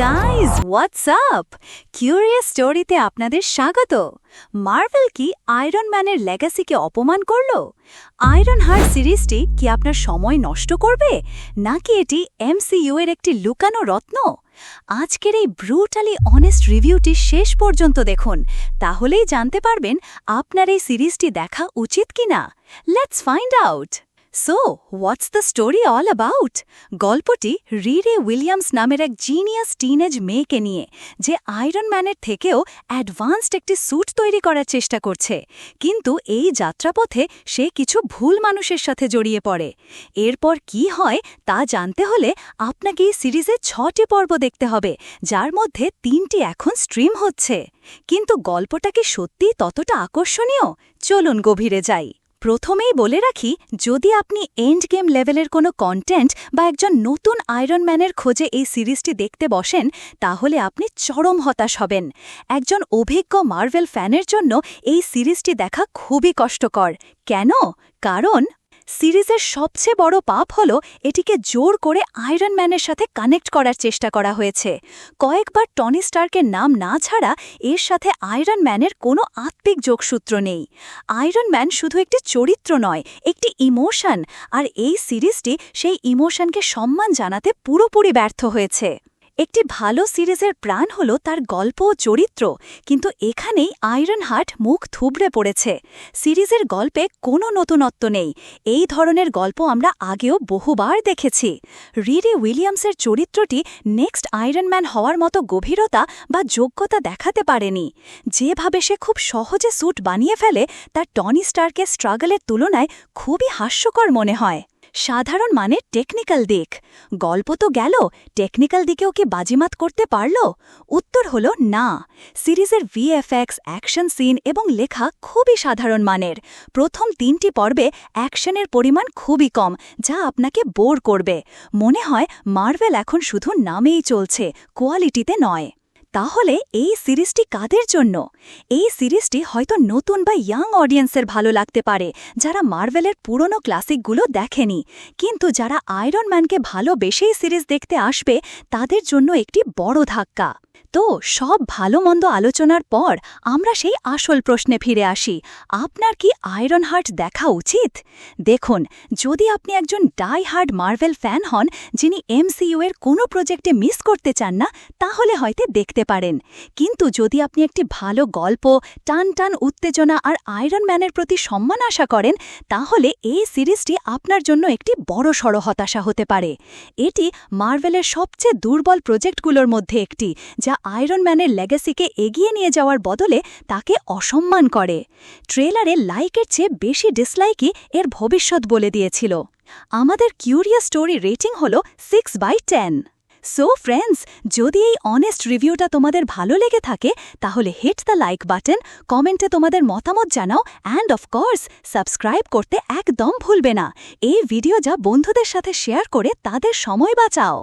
WhatsApp curious স্টোরিতে আপনাদের স্বাগত। মার্ভেল কি আয়রন ম্যানের লেগাসিকে অপমান করল? আয়রন হার্ট সিরিজটি কি আপনার সময় নষ্ট করবে? নাকি এটি এমসিইউ এর একটি লুকানো রত্ন? আজকের এই ব্রুটালি অনেস্ট রিভিউটি শেষ পর্যন্ত দেখুন। তাহলেই জানতে পারবেন, আপনার এই সিরিজটি দেখা উচিত কিনা? Let's find out so what's the story all about গল্পটি রিরে উইলিয়ামস নামের এক জিনিয়াস টিনেজ মেয়েকে নিয়ে, যে আয়রন ম্যানের থেকেও অ্যাডভান্সড একটি স্যুট তৈরি করার চেষ্টা করছে। কিন্তু এই যাত্রাপথে সে কিছু ভুল মানুষের সাথে জড়িয়ে পড়ে। এরপর কি হয় তা জানতে হলে আপনাকে এই সিরিজে ছটি পর্ব দেখতে হবে, যার মধ্যে তিনটি এখন স্ট্রিম হচ্ছে। কিন্তু গল্পটা কি সত্যিই ততটা আকর্ষণীয়? চলুন গভীরে যাই। প্রথমেই বলে রাখি, যদি আপনি এন্ড গেম লেভেলের কোনো কন্টেন্ট বা একজন নতুন আয়রন ম্যানের খোঁজে এই সিরিজটি দেখতে বসেন, তাহলে আপনি চরম হতাশ হবেন। একজন অভিজ্ঞ মার্ভেল ফ্যানের জন্য এই সিরিজটি দেখা খুবই কষ্টকর। কেন? কারণ সিরিজের সবচেয়ে বড় পাপ হল এটিকে জোর করে আয়রন ম্যানের সাথে কানেক্ট করার চেষ্টা করা হয়েছে। কয়েকবার টনি স্টার্কের নাম না ছাড়া এর সাথে আয়রন ম্যানের কোনো আত্মিক যোগসূত্র নেই। আয়রন ম্যান শুধু একটি চরিত্র নয়, একটি ইমোশন, আর এই সিরিজটি সেই ইমোশনকে সম্মান জানাতে পুরোপুরি ব্যর্থ হয়েছে। একটি ভালো সিরিজের প্রাণ হল তার গল্প ও চরিত্র, কিন্তু এখানেই আয়রন হার্ট মুখ থুবড়ে পড়েছে। সিরিজের গল্পে কোনো নতুনত্ব নেই। এই ধরনের গল্প আমরা আগেও বহুবার দেখেছি। রিরি উইলিয়ামসের চরিত্রটি নেক্সট আয়রন ম্যান হওয়ার মতো গভীরতা বা যোগ্যতা দেখাতে পারেনি। যেভাবে সে খুব সহজে স্যুট বানিয়ে ফেলে তার টনি স্টারকে স্ট্রাগলের তুলনায় খুবই হাস্যকর মনে হয়। সাধারণ মানে টেকনিক্যাল দিক। গল্প তো গেল টেকনিক্যাল দিকেও কি বাজিমাত করতে পারল? উত্তর হল না। সিরিজের ভিএফএক্স, অ্যাকশন সিন এবং লেখা খুবই সাধারণ মানের। প্রথম তিনটি পর্বে অ্যাকশনের পরিমাণ খুবই কম, যা আপনাকে বোর করবে। মনে হয় মার্ভেল এখন শুধু নামেই চলছে, কোয়ালিটিতে নয়। তাহলে এই সিরিজটি কাদের জন্য? এই সিরিজটি হয়তো নতুন বা ইয়াং অডিয়েন্সের ভালো লাগতে পারে, যারা মার্ভেলের পুরনো ক্লাসিকগুলো দেখেনি। কিন্তু যারা আয়রন ম্যানকে ভালোবেসেই সিরিজ দেখতে আসবে, তাদের জন্য একটি বড় ধাক্কা। তো সব ভালো মন্দ আলোচনার পর আমরা সেই আসল প্রশ্নে ফিরে আসি, আপনার কি আয়রন হার্ট দেখা উচিত? দেখুন, যদি আপনি একজন ডাই হার্ড মার্ভেল ফ্যান হন, যিনি এমসিইউ এর কোনো প্রজেক্টে মিস করতে চান না, তাহলে হয়তো দেখতে পারেন। কিন্তু যদি আপনি একটি ভালো গল্প টান টান উত্তেজনা আর আয়রন ম্যানের প্রতি সম্মান আশা করেন, তাহলে এই সিরিজটি আপনার জন্য একটি বড় সড় হতাশা হতে পারে। এটি মার্ভেলের সবচেয়ে দুর্বল প্রজেক্টগুলোর মধ্যে একটি যা আয়রন ম্যানের লেগাসিকে এগিয়ে নিয়ে যাওয়ার বদলে তাকে অসম্মান করে। ট্রেলারে লাইকের চেয়ে বেশি ডিসলাইকই এর ভবিষ্যৎ বলে দিয়েছিল। আমাদের কিউরিয়াস স্টোরি রেটিং হল six by ten so friends যদি এই অনেস্ট রিভিউটা তোমাদের ভালো লেগে থাকে, তাহলে হিট দ্য লাইক বাটন কমেন্টে তোমাদের মতামত জানাও অ্যান্ড অফকোর্স সাবস্ক্রাইব করতে একদম ভুলবে না। এই ভিডিও যা বন্ধুদের সাথে শেয়ার করে তাদের সময় বাঁচাও।